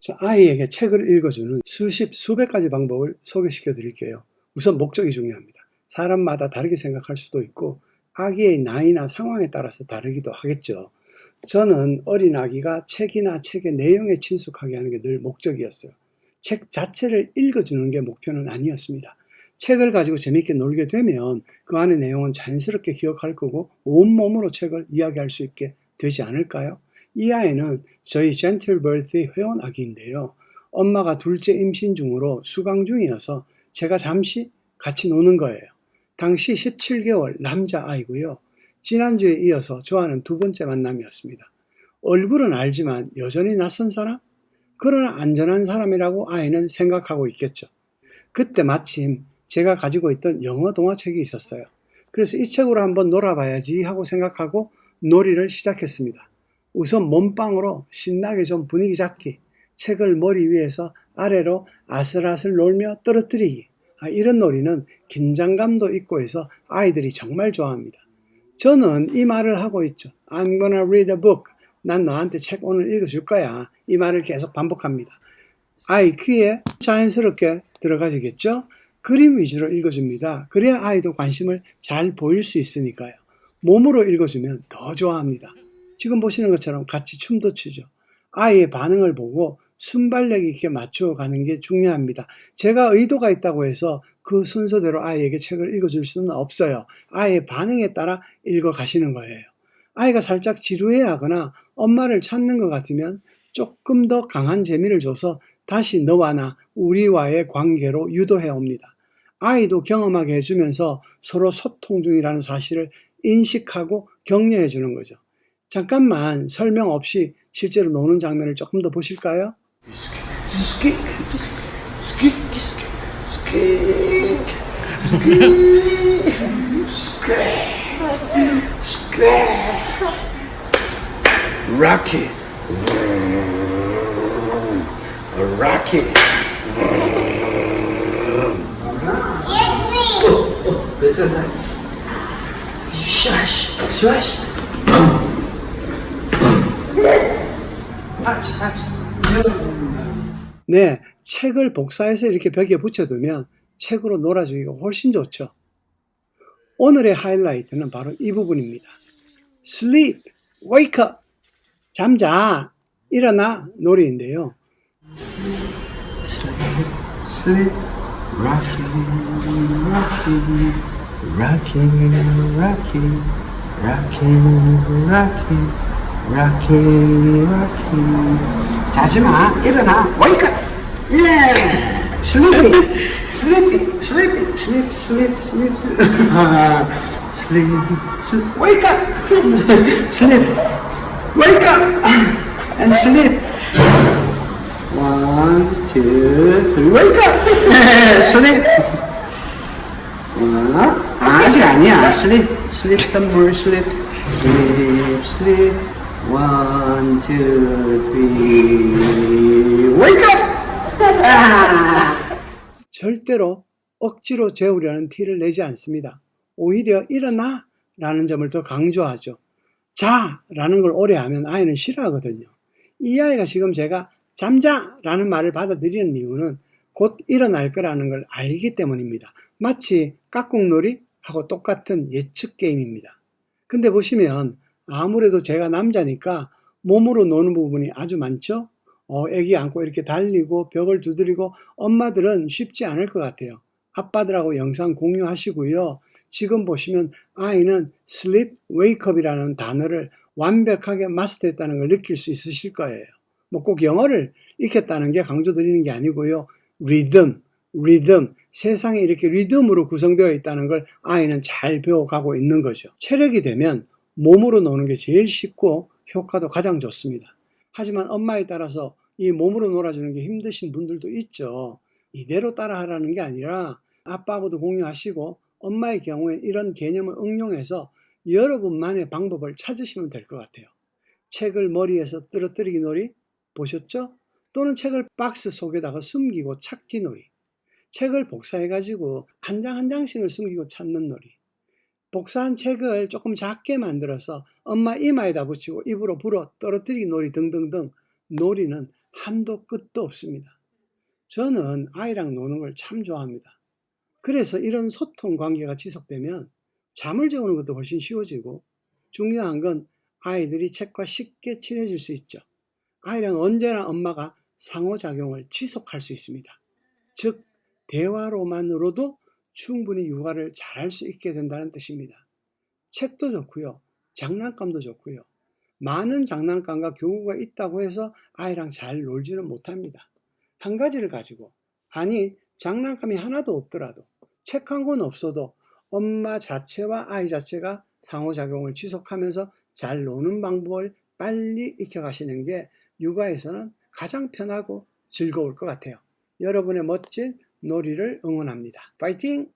자, 아이에게 책을 읽어주는 수십, 수백 가지 방법을 소개시켜 드릴게요. 우선 목적이 중요합니다. 사람마다 다르게 생각할 수도 있고, 아기의 나이나 상황에 따라서 다르기도 하겠죠. 저는 어린 아기가 책이나 책의 내용에 친숙하게 하는 게 늘 목적이었어요. 책 자체를 읽어주는 게 목표는 아니었습니다. 책을 가지고 재밌게 놀게 되면 그 안의 내용은 자연스럽게 기억할 거고 온몸으로 책을 이야기할 수 있게 되지 않을까요? 이 아이는 저희 젠틀버드의 회원 아기인데요. 엄마가 둘째 임신 중으로 수강 중이어서 제가 잠시 같이 노는 거예요. 당시 17개월 남자 아이고요. 지난주에 이어서 저와는 두 번째 만남이었습니다. 얼굴은 알지만 여전히 낯선 사람? 그러나 안전한 사람이라고 아이는 생각하고 있겠죠. 그때 마침 제가 가지고 있던 영어 동화책이 있었어요. 그래서 이 책으로 한번 놀아봐야지 하고 생각하고 놀이를 시작했습니다. 우선 몸빵으로 신나게 좀 분위기 잡기, 책을 머리 위에서 아래로 아슬아슬 놀며 떨어뜨리기. 아, 이런 놀이는 긴장감도 있고 해서 아이들이 정말 좋아합니다. 저는 이 말을 하고 있죠. I'm gonna read a book. 난 너한테 책 오늘 읽어줄 거야. 이 말을 계속 반복합니다. 아이 귀에 자연스럽게 들어가지겠죠? 그림 위주로 읽어줍니다. 그래야 아이도 관심을 잘 보일 수 있으니까요. 몸으로 읽어주면 더 좋아합니다. 지금 보시는 것처럼 같이 춤도 추죠. 아이의 반응을 보고 순발력 있게 맞추어 가는 게 중요합니다. 제가 의도가 있다고 해서 그 순서대로 아이에게 책을 읽어줄 수는 없어요. 아이의 반응에 따라 읽어 가시는 거예요. 아이가 살짝 지루해 하거나 엄마를 찾는 것 같으면 조금 더 강한 재미를 줘서 다시 너와 나, 우리와의 관계로 유도해 옵니다. 아이도 경험하게 해주면서 서로 소통 중이라는 사실을 인식하고 격려해 주는 거죠. 잠깐만 설명 없이 실제로 노는 장면을 조금 더 보실까요? Rocket. 괜찮아. 샤시, 샤시. 타치, 타치. 네, 책을 복사해서 이렇게 벽에 붙여두면 책으로 놀아주기가 훨씬 좋죠. 오늘의 하이라이트는 바로 이 부분입니다. Sleep, wake up, 잠자, 일어나 놀이인데요. Sleep, rocking, rocking, rocking, rocking, rocking, rocking, rocking, rocking. 자지 마, 일어나, wake up, yeah, sleepy, sleepy, sleepy, sleep, sleep, sleep, sleep, 아, sleep, sleep, wake up, sleep, wake up, and sleep. One, two, three, wake up! sleep! 어? 아직 아니야. sleep, sleep some more, sleep, sleep, sleep. One, two, three, wake up! 아! 절대로 억지로 재우려는 티를 내지 않습니다. 오히려 일어나! 라는 점을 더 강조하죠. 자! 라는 걸 오래 하면 아이는 싫어하거든요. 이 아이가 지금 제가 잠자! 라는 말을 받아들이는 이유는 곧 일어날 거라는 걸 알기 때문입니다. 마치 깍꿍놀이 하고 똑같은 예측 게임입니다. 근데 보시면 아무래도 제가 남자니까 몸으로 노는 부분이 아주 많죠? 어, 애기 안고 이렇게 달리고 벽을 두드리고 엄마들은 쉽지 않을 것 같아요. 아빠들하고 영상 공유하시고요. 지금 보시면 아이는 sleep, wake up이라는 단어를 완벽하게 마스터했다는 걸 느낄 수 있으실 거예요. 뭐 꼭 영어를 익혔다는 게 강조드리는 게 아니고요. 리듬, 리듬, 세상에 이렇게 리듬으로 구성되어 있다는 걸 아이는 잘 배워가고 있는 거죠. 체력이 되면 몸으로 노는 게 제일 쉽고 효과도 가장 좋습니다. 하지만 엄마에 따라서 이 몸으로 놀아주는 게 힘드신 분들도 있죠. 이대로 따라하라는 게 아니라 아빠하고도 공유하시고 엄마의 경우에 이런 개념을 응용해서 여러분만의 방법을 찾으시면 될 것 같아요. 책을 머리에서 떨어뜨리기 놀이 보셨죠? 또는 책을 박스 속에다가 숨기고 찾기 놀이. 책을 복사해가지고 한 장 한 장씩을 숨기고 찾는 놀이. 복사한 책을 조금 작게 만들어서 엄마 이마에다 붙이고 입으로 불어 떨어뜨리기 놀이 등등등 놀이는 한도 끝도 없습니다. 저는 아이랑 노는 걸 참 좋아합니다. 그래서 이런 소통 관계가 지속되면 잠을 재우는 것도 훨씬 쉬워지고 중요한 건 아이들이 책과 쉽게 친해질 수 있죠. 아이랑 언제나 엄마가 상호작용을 지속할 수 있습니다. 즉, 대화로만으로도 충분히 육아를 잘할 수 있게 된다는 뜻입니다. 책도 좋고요. 장난감도 좋고요. 많은 장난감과 교구가 있다고 해서 아이랑 잘 놀지는 못합니다. 한 가지를 가지고 아니 장난감이 하나도 없더라도 책 한 권 없어도 엄마 자체와 아이 자체가 상호작용을 지속하면서 잘 노는 방법을 빨리 익혀가시는 게 육아에서는 가장 편하고 즐거울 것 같아요. 여러분의 멋진 놀이를 응원합니다. 파이팅!